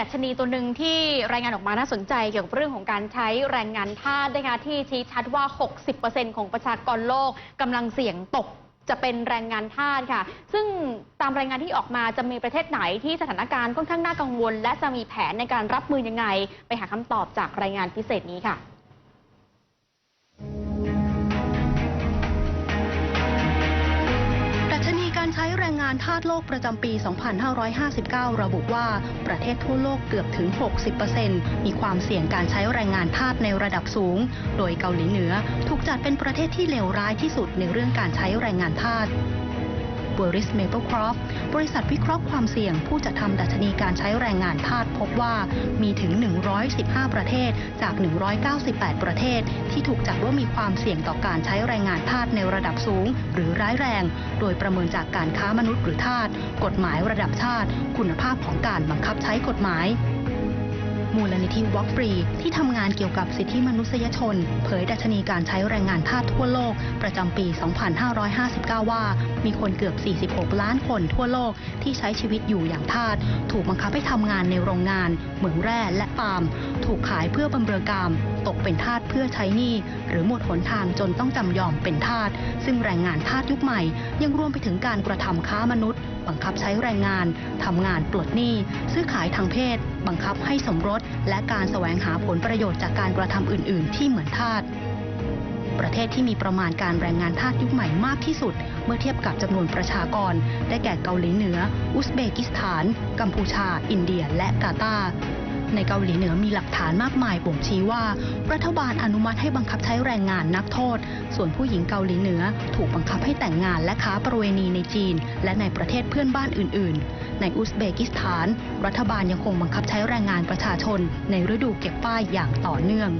ดัชนีตัวหนึ่งที่รายงานออกมาน่าสนใจเกี่ยวกับเรื่องของการใช้แรงงานทาสนะคะที่ชี้ชัดว่า 60%ของประชากรโลกกำลังเสี่ยงตกจะเป็นแรงงานทาสค่ะ ซึ่งตามรายงานที่ออกมาจะมีประเทศไหนที่สถานการณ์ค่อนข้างน่ากังวล และจะมีแผนในการรับมือยังไง ไปหาคำตอบจากรายงานพิเศษนี้ค่ะ ใช้แรงงานทาสโลกประจำปี 2559 ระบุว่าประเทศทั่วโลกเกือบถึง 60%มีความเสี่ยงการใช้แรงงานทาสในระดับสูง โดยเกาหลีเหนือถูกจัดเป็นประเทศที่เลวร้ายที่สุดในเรื่องการใช้แรงงานทาส บริสเมเปิลครอฟบริษัทวิเคราะห์ความเสี่ยง ผู้จัดทำดัชนีการใช้แรงงานทาสพบว่ามีถึง 115 ประเทศจาก 198 ประเทศ ที่ถูกจัดว่ามีความเสี่ยงต่อการใช้แรงงานทาสในระดับสูง หรือร้ายแรง โดยประเมินจากการค้ามนุษย์หรือทาสกฎหมายระดับชาติ คุณภาพของการบังคับใช้กฎหมาย มูลนิธิวอ k ฟรีที่ทำงานเกี่ยวกับสิทธิมนุษยชน เผยดัชนีการใช้แรงงานทาสทั่วโลก ประจำปี 2559 ว่า มีคนเกือบ 46 ล้านคนทั่วโลกที่ใช้ชีวิตอยู่อย่างทาสถูกบังคับให้ทำงานในโรงงาน เหมืองแร่และปาล์มถูกขายเพื่อบำเรอกาม ตกเป็นทาสเพื่อใช้หนี้หรือหมดหนทางจนต้องจำยอมเป็นทาสซึ่งแรงงานทาสยุคใหม่ ยังรวมไปถึงการกระทำค้ามนุษย์ บังคับใช้แรงงาน ทำงานปลดหนี้ ซื้อขายทางเพศ บังคับให้สมรส และการแสวงหาผลประโยชน์จากการกระทำอื่น ๆ ที่เหมือนทาสประเทศที่มีประมาณการแรงงานทาสยุคใหม่มากที่สุด เมื่อเทียบกับจำนวนประชากร ได้แก่เกาหลีเหนือ อุซเบกิสถาน กัมพูชา อินเดีย และกาตาร์ ในเกาหลีเหนือมีหลักฐานมากมายบ่งชี้ว่า รัฐบาลอนุมัติให้บังคับใช้แรงงานนักโทษ ส่วนผู้หญิงเกาหลีเหนือถูกบังคับให้แต่งงานและค้าประเวณีในจีน และในประเทศเพื่อนบ้านอื่น ๆ ในอุซเบกิสถาน รัฐบาลยังคงบังคับใช้แรงงานประชาชน ในฤดูเก็บป้ายอย่างต่อเนื่อง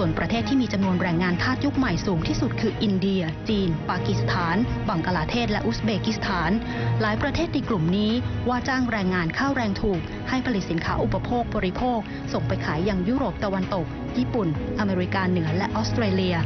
ส่วนประเทศที่มีจำนวนแรงงานทาสยุคใหม่สูงที่สุดคืออินเดีย จีน ปากีสถาน บังกลาเทศ และอุซเบกิสถาน หลายประเทศในกลุ่มนี้ว่าจ้างแรงงานข้าวแรงถูก ให้ผลิตสินค้าอุปโภคบริโภค ส่งไปขายยังยุโรปตะวันตก ญี่ปุ่น อเมริกาเหนือและออสเตรเลีย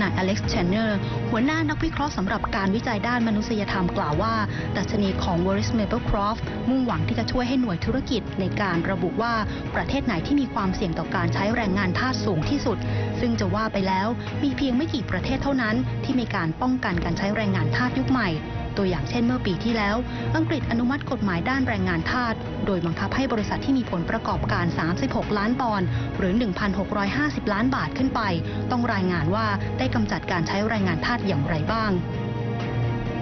นายอเล็กซ์เชนเนอร์ หัวหน้านักวิเคราะห์สำหรับการวิจัยด้านมนุษยธรรมกล่าวว่า ดัชนีของ w a r r i s Maplecroft มุ่งหวังที่จะช่วยให้หน่วยธุรกิจในการระบุว่าประเทศไหนที่มีความเสี่ยงต่อการใช้แรงงานทาสสูงที่สุด ซึ่งจะว่าไปแล้วมีเพียงไม่กี่ประเทศเท่านั้น ที่มีการป้องกันการใช้แรงงานทาสยุคใหม่ ตัวอย่างเช่นเมื่อปีที่แล้ว อังกฤษอนุมัติกฎหมายด้านแรงงานทาส โดยบังคับให้บริษัทที่มีผลประกอบการ 36 ล้านปอนด์หรือ 1,650 ล้านบาทขึ้นไป ต้องรายงานว่าได้กำจัดการใช้แรงงานทาสอย่างไรบ้าง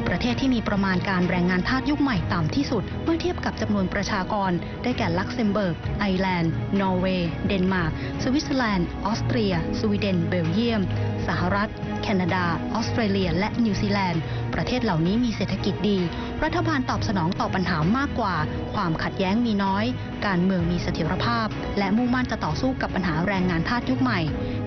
ประเทศที่มีประมาณการแรงงานทาสยุคใหม่ต่ำที่สุด เมื่อเทียบกับจำนวนประชากร ได้แก่ลักเซมเบิร์ก ไอร์แลนด์ นอร์เวย์ เดนมาร์ก สวิตเซอร์แลนด์ ออสเตรีย สวีเดน เบลเยียม สหรัฐ แคนาดา ออสเตรเลีย และนิวซีแลนด์ ประเทศเหล่านี้มีเศรษฐกิจดี รัฐบาลตอบสนองต่อปัญหามากกว่า ความขัดแย้งมีน้อย การเมืองมีเสถียรภาพ และมุ่งมั่นจะต่อสู้กับปัญหาแรงงานทาสยุคใหม่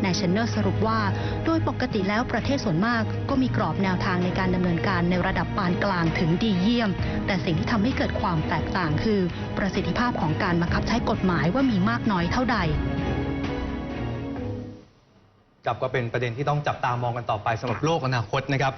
นายเชนเนอร์สรุปว่า โดยปกติแล้วประเทศส่วนมาก ก็มีกรอบแนวทางในการดำเนินการในระดับปานกลางถึงดีเยี่ยม แต่สิ่งที่ทำให้เกิดความแตกต่างคือ ประสิทธิภาพของการบังคับใช้กฎหมายว่ามีมากน้อยเท่าใดกับก็เป็นประเด็นที่ต้องจับตามองกันต่อไปสำหรับโลกอนาคตนะครับ